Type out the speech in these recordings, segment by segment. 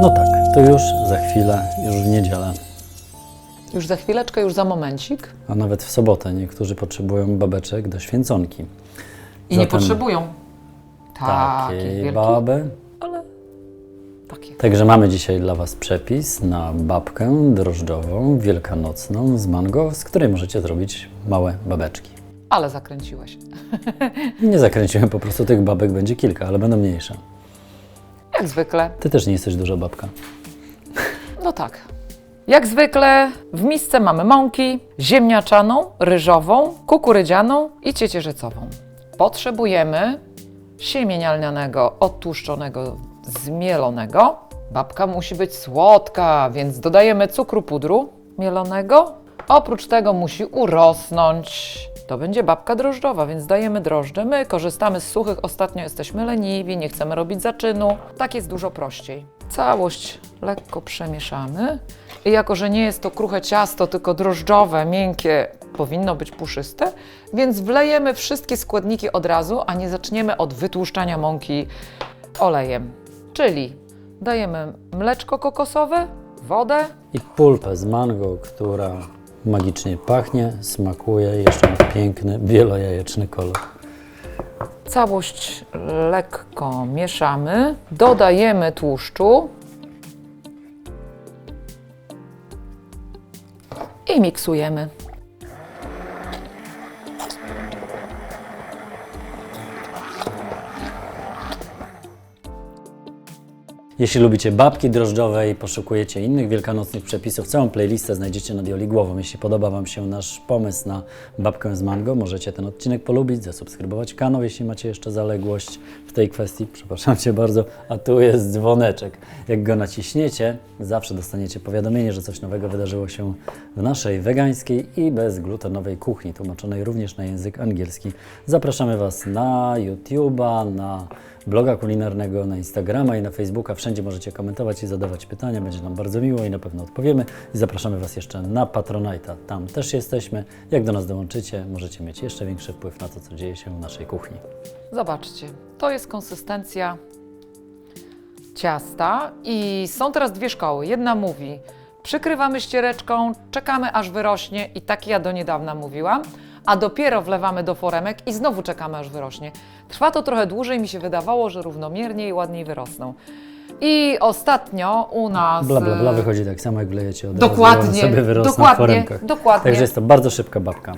No tak, to już za chwilę, już w niedzielę, Już za chwileczkę, już za momencik. a nawet w sobotę niektórzy potrzebują babeczek do święconki. I nie Zatem potrzebują Takiej wielkich, baby. ale takie. Także mamy dzisiaj dla Was przepis na babkę drożdżową, wielkanocną z mango, z której możecie zrobić małe babeczki. Ale zakręciłeś. Nie zakręciłem, po prostu tych babek będzie kilka, ale będą mniejsze. Jak zwykle. Ty też nie jesteś duża babka. No tak. Jak zwykle w misce mamy mąki ziemniaczaną, ryżową, kukurydzianą i ciecierzycową. Potrzebujemy siemienia lnianego, odtłuszczonego, zmielonego. Babka musi być słodka, więc dodajemy cukru pudru mielonego. Oprócz tego musi urosnąć. To będzie babka drożdżowa, więc dajemy drożdże. My korzystamy z suchych, ostatnio jesteśmy leniwi, nie chcemy robić zaczynu. Tak jest dużo prościej. Całość lekko przemieszamy. I jako, że nie jest to kruche ciasto, tylko drożdżowe, miękkie, powinno być puszyste, więc wlejemy wszystkie składniki od razu, a nie zaczniemy od wytłuszczania mąki olejem. Czyli dajemy mleczko kokosowe, wodę, I pulpę z mango, która magicznie pachnie, smakuje jeszcze ma piękny, wielojajeczny kolor. Całość lekko mieszamy, dodajemy tłuszczu i miksujemy. Jeśli lubicie babki drożdżowe i poszukujecie innych wielkanocnych przepisów, całą playlistę znajdziecie nad Joli Głową. Jeśli podoba Wam się nasz pomysł na babkę z mango, możecie ten odcinek polubić, zasubskrybować kanał, jeśli macie jeszcze zaległość w tej kwestii. Przepraszam Cię bardzo, a tu jest dzwoneczek. Jak go naciśniecie, zawsze dostaniecie powiadomienie, że coś nowego wydarzyło się w naszej wegańskiej i bezglutenowej kuchni, tłumaczonej również na język angielski. Zapraszamy Was na YouTube'a, na bloga kulinarnego, na Instagrama i na Facebooka. Wszędzie możecie komentować i zadawać pytania. Będzie nam bardzo miło i na pewno odpowiemy. I zapraszamy Was jeszcze na Patronite'a. Tam też jesteśmy. Jak do nas dołączycie, możecie mieć jeszcze większy wpływ na to, co dzieje się w naszej kuchni. Zobaczcie, to jest konsystencja ciasta i są teraz dwie szkoły. Jedna mówi, przykrywamy ściereczką, czekamy aż wyrośnie i tak ja do niedawna mówiłam, a dopiero wlewamy do foremek i znowu czekamy aż wyrośnie. Trwa to trochę dłużej, mi się wydawało, że równomiernie i ładniej wyrosną. I ostatnio u nas... Bla, bla, bla wychodzi tak samo, jak wlejecie od Dokładnie, razu, sobie wyrosną w dokładnie, foremkach. dokładnie. Także jest to bardzo szybka babka.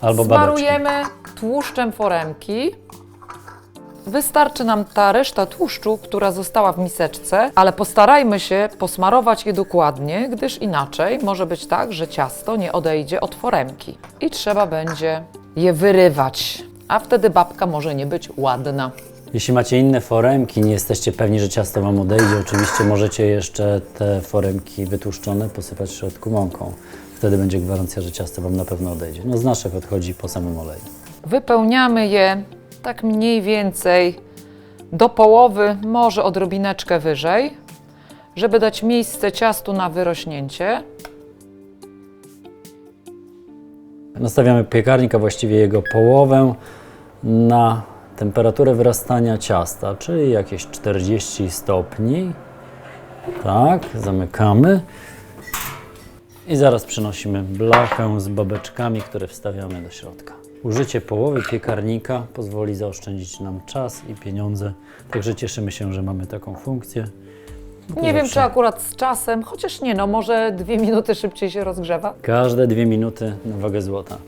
Albo babeczki. Smarujemy tłuszczem foremki. Wystarczy nam ta reszta tłuszczu, która została w miseczce, ale postarajmy się posmarować je dokładnie, gdyż inaczej może być tak, że ciasto nie odejdzie od foremki i trzeba będzie je wyrywać, a wtedy babka może nie być ładna. Jeśli macie inne foremki, nie jesteście pewni, że ciasto Wam odejdzie, oczywiście możecie jeszcze te foremki wytłuszczone posypać w środku mąką. Wtedy będzie gwarancja, że ciasto Wam na pewno odejdzie. No z naszych odchodzi po samym oleju. Wypełniamy je tak mniej więcej do połowy, może odrobineczkę wyżej, żeby dać miejsce ciastu na wyrośnięcie. Nastawiamy piekarnik, a właściwie jego połowę na temperaturę wyrastania ciasta, czyli jakieś 40 stopni. Tak, zamykamy. I zaraz przynosimy blachę z babeczkami, które wstawiamy do środka. Użycie połowy piekarnika pozwoli zaoszczędzić nam czas i pieniądze, także cieszymy się, że mamy taką funkcję. Nie wiem, zawsze czy akurat z czasem, chociaż nie, no może dwie minuty szybciej się rozgrzewa. Każde dwie minuty na wagę złota.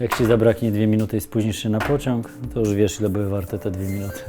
Jak ci zabraknie dwie minuty i spóźnisz się na pociąg, to już wiesz, ile były warte te dwie minuty.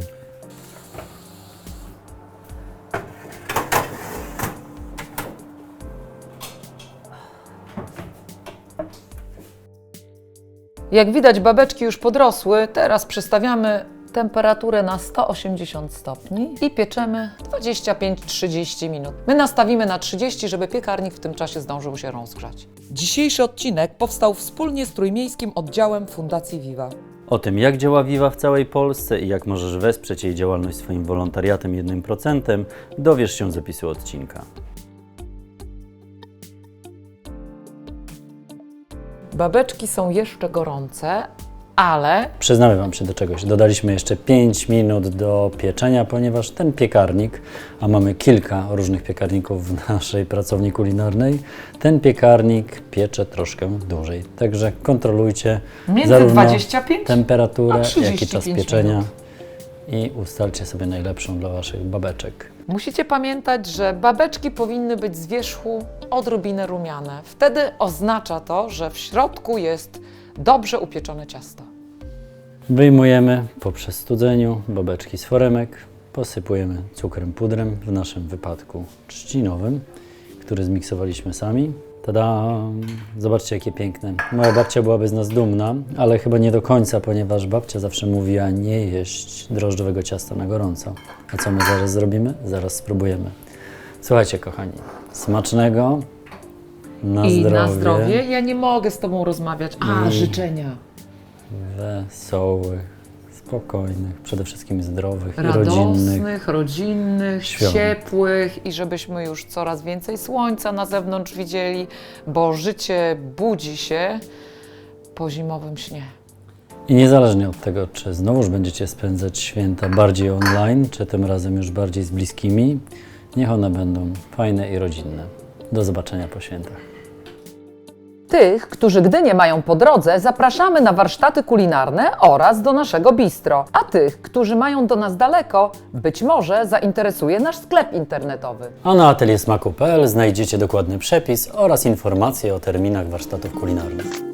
Jak widać, babeczki już podrosły. Teraz przestawiamy temperaturę na 180 stopni i pieczemy 25-30 minut. My nastawimy na 30, żeby piekarnik w tym czasie zdążył się rozgrzać. Dzisiejszy odcinek powstał wspólnie z Trójmiejskim Oddziałem Fundacji Viva. O tym, jak działa Viva w całej Polsce i jak możesz wesprzeć jej działalność swoim wolontariatem 1%, dowiesz się z opisu odcinka. Babeczki są jeszcze gorące, ale Przyznamy Wam się do czegoś. Dodaliśmy jeszcze 5 minut do pieczenia, ponieważ ten piekarnik, a mamy kilka różnych piekarników w naszej pracowni kulinarnej, ten piekarnik piecze troszkę dłużej. Także kontrolujcie Między zarówno 25 temperaturę, a jak i 35 czas pieczenia minut. I ustalcie sobie najlepszą dla Waszych babeczek. musicie pamiętać, że babeczki powinny być z wierzchu odrobinę rumiane. Wtedy oznacza to, że w środku jest dobrze upieczone ciasto. Wyjmujemy po przestudzeniu babeczki z foremek, posypujemy cukrem pudrem, w naszym wypadku trzcinowym, który zmiksowaliśmy sami. Tada! Zobaczcie, jakie piękne. Moja babcia byłaby z nas dumna, ale chyba nie do końca, ponieważ babcia zawsze mówiła nie jeść drożdżowego ciasta na gorąco. A co my zaraz zrobimy? Zaraz spróbujemy. Słuchajcie, kochani, smacznego, na I zdrowie, na zdrowie. Ja nie mogę z Tobą rozmawiać. A, I- życzenia. wesołych, spokojnych, przede wszystkim zdrowych i rodzinnych. radosnych, rodzinnych, świąt. ciepłych i żebyśmy już coraz więcej słońca na zewnątrz widzieli, bo życie budzi się po zimowym śnie. I niezależnie od tego, czy znowuż będziecie spędzać święta bardziej online, czy tym razem już bardziej z bliskimi, niech one będą fajne i rodzinne. Do zobaczenia po świętach. Tych, którzy Gdynię mają po drodze, zapraszamy na warsztaty kulinarne oraz do naszego bistro. A tych, którzy mają do nas daleko, być może zainteresuje nasz sklep internetowy. A na ateliersmaku.pl znajdziecie dokładny przepis oraz informacje o terminach warsztatów kulinarnych.